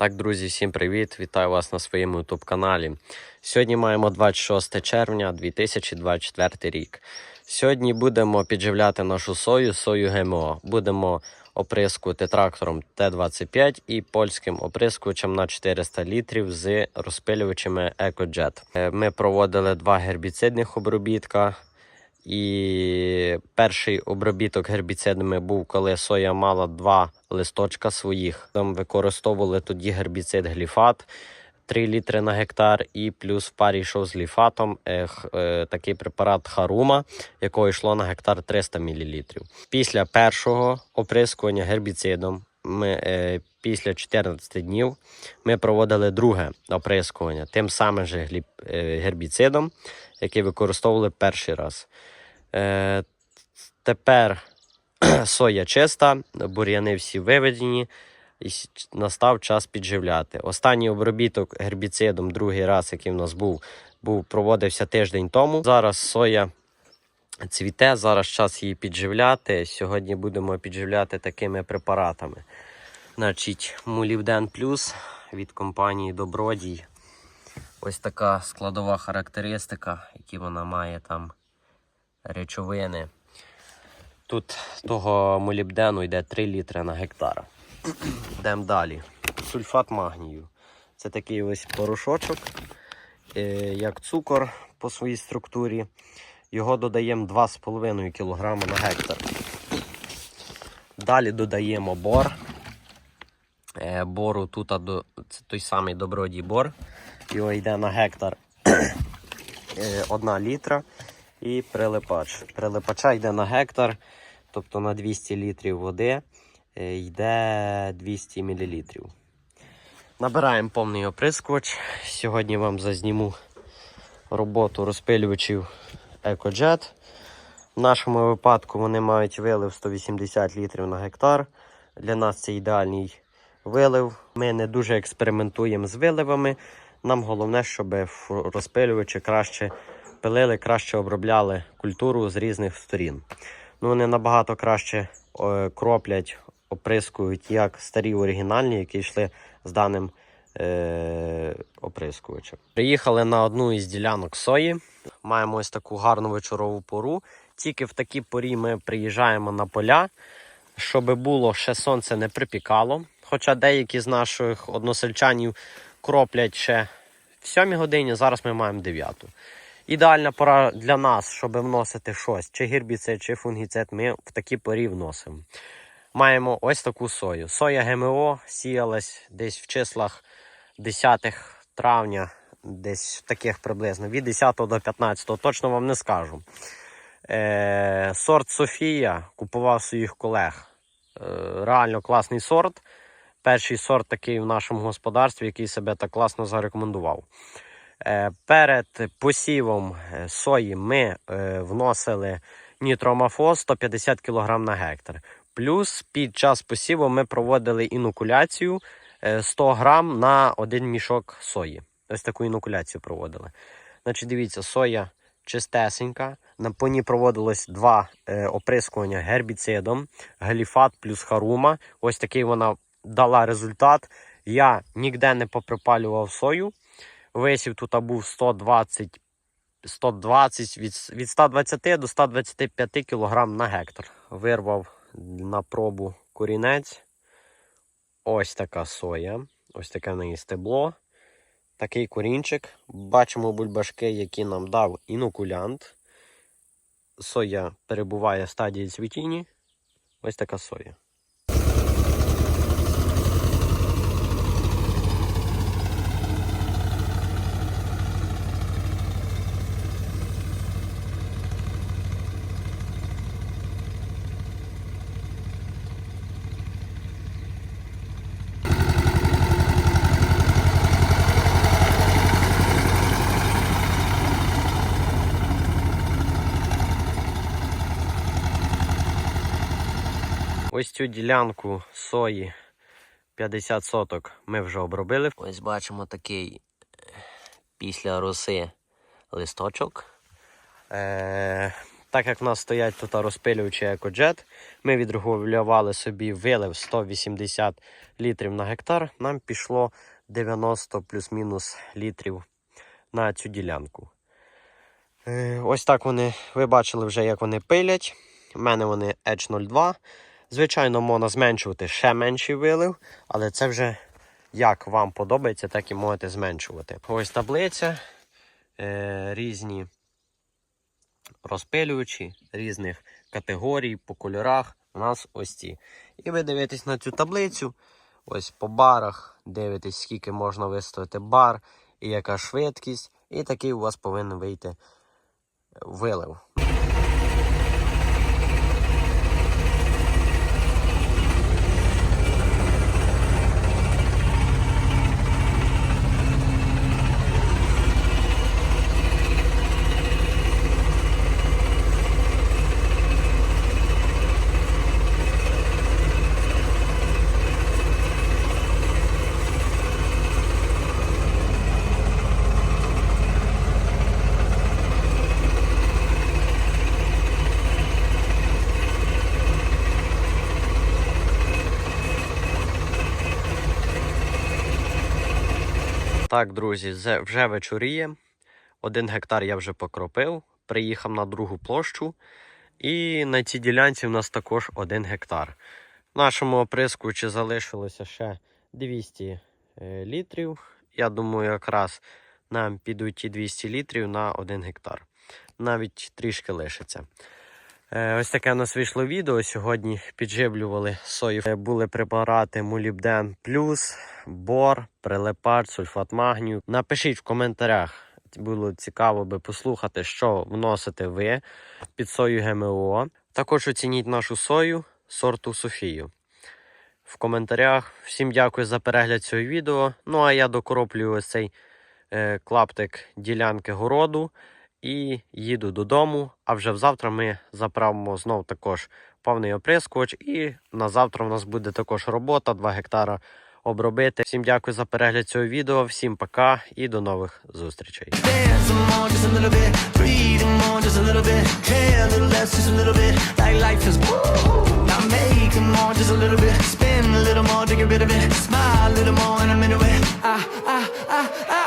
Так, друзі, всім привіт! Вітаю вас на своєму YouTube каналі. Сьогодні маємо 26 червня 2024 рік. Сьогодні будемо підживляти нашу сою, сою ГМО. Будемо оприскувати трактором Т-25 і польським оприскувачем на 400 літрів з розпилювачами EcoJet. Е, Ми проводили два гербіцидних обробітка. І перший обробіток гербіцидами був, коли соя мала два листочка своїх. Там використовували тоді гербіцид гліфат 3 літри на гектар, і плюс в парі йшов з гліфатом е, е, такий препарат Харума, якого йшло на гектар 300 мл. Після першого оприскування гербіцидом ми е, після 14 днів ми проводили друге оприскування тим самим же гліб, е, гербіцидом, який використовували перший раз. Е, тепер соя чиста, бур'яни всі виведені, і настав час підживляти. Останній обробіток гербіцидом, другий раз, який в нас був, був проводився тиждень тому. Зараз соя цвіте, зараз час її підживляти. Сьогодні будемо підживляти такими препаратами. Значить, Мулівден Плюс від компанії Добродій. Ось така складова характеристика, які вона має там речовини. Тут того молібдену йде 3 літри на гектар. Йдемо далі. Сульфат магнію. Це такий ось порошочок, е, як цукор по своїй структурі. Його додаємо 2,5 кг на гектар. Далі додаємо бор. Е, Бору тут це той самий добродій бор. Його йде на гектар 1 літра. І прилипач. Прилипача йде на гектар, тобто на 200 літрів води е, йде 200 мл. Набираємо повний оприскувач. Сьогодні вам зазніму роботу розпилювачів EcoJet. В нашому випадку вони мають вилив 180 літрів на гектар. Для нас це ідеальний вилив. Ми не дуже експериментуємо з виливами. Нам головне, щоб розпилювачі краще пилили, краще обробляли культуру з різних сторін. Ну, вони набагато краще е, кроплять, оприскують як старі оригінальні, які йшли з даним е, оприскувачем. Приїхали на одну із ділянок сої. Маємо ось таку гарну вечорову пору. Тільки в такій порі ми приїжджаємо на поля, щоб було ще сонце не припікало. Хоча деякі з наших односельчанів кроплять ще в 7 годині, зараз ми маємо 9. Ідеальна пора для нас, щоб вносити щось, чи гербіцид, чи фунгіцид, ми в такі порі вносимо. Маємо ось таку сою. Соя ГМО сіялась десь в числах 10 травня, десь таких приблизно, від 10 до 15, точно вам не скажу. Е, сорт Софія купував своїх колег. Е, реально класний сорт. Перший сорт такий в нашому господарстві, який себе так класно зарекомендував. Е, Перед посівом е, сої ми е, вносили нітромафос 150 кг на гектар. Плюс під час посіву ми проводили інокуляцію е, 100 грам на один мішок сої. Ось таку інокуляцію проводили. Значить, дивіться, соя чистесенька. На по ній проводилось два оприскування гербіцидом, гліфат плюс харума. Ось такий вона дала результат. Я ніде не поприпалював сою. Висів тут був 120, 120 від, від 120 до 125 кг на гектар. Вирвав на пробу корінець. Ось така соя. Ось таке в неї стебло. Такий корінчик. Бачимо бульбашки, які нам дав інокулянт. Соя перебуває в стадії цвітіння. Ось така соя. Ось цю ділянку сої 50 соток ми вже обробили. Ось бачимо такий е, після роси листочок. Е, Так як в нас стоять тут розпилювачі екоджет, ми відрегулювали собі вилив 180 літрів на гектар. Нам пішло 90 плюс-мінус літрів на цю ділянку. Е, Ось так вони, ви бачили вже, як вони пилять. У мене вони Edge 02. Звичайно, можна зменшувати ще менший вилив, але це вже як вам подобається, так і можете зменшувати. Ось таблиця, е, різні розпилювачі різних категорій по кольорах. У нас ось ці. І ви дивитесь на цю таблицю. Ось по барах дивитесь, скільки можна виставити бар і яка швидкість. І такий у вас повинен вийти вилив. Так, друзі, вже вечоріє. Один гектар я вже покропив. Приїхав на другу площу. І на цій ділянці в нас також один гектар. В нашому оприскувачі залишилося ще 200 е, літрів. Я думаю, якраз нам підуть ті 200 літрів на один гектар. Навіть трішки лишиться. Е, Ось таке у нас вийшло відео. Сьогодні підживлювали сою. Е, Були препарати Молібден Плюс, бор, прилипач, сульфат магнію. Напишіть в коментарях. Було цікаво би послухати, що вносите ви під сою ГМО. Також оцініть нашу сою сорту Софію. В коментарях. Всім дякую за перегляд цього відео. Ну а я докроплюю ось цей е, клаптик ділянки городу і їду додому. А вже завтра ми заправимо знов також повний оприскувач. І на завтра у нас буде також робота 2 гектара обробити. Всім дякую за перегляд цього відео. Всім пока і до нових зустрічей. Dance some more, just a little bit. Breathe more, just a little bit. Care a little less, just a little bit. Like life is woo. Now make it more, just a little bit. Spin a little more to get rid of it. Smile a little more, and I'm into it. I, I, I, I,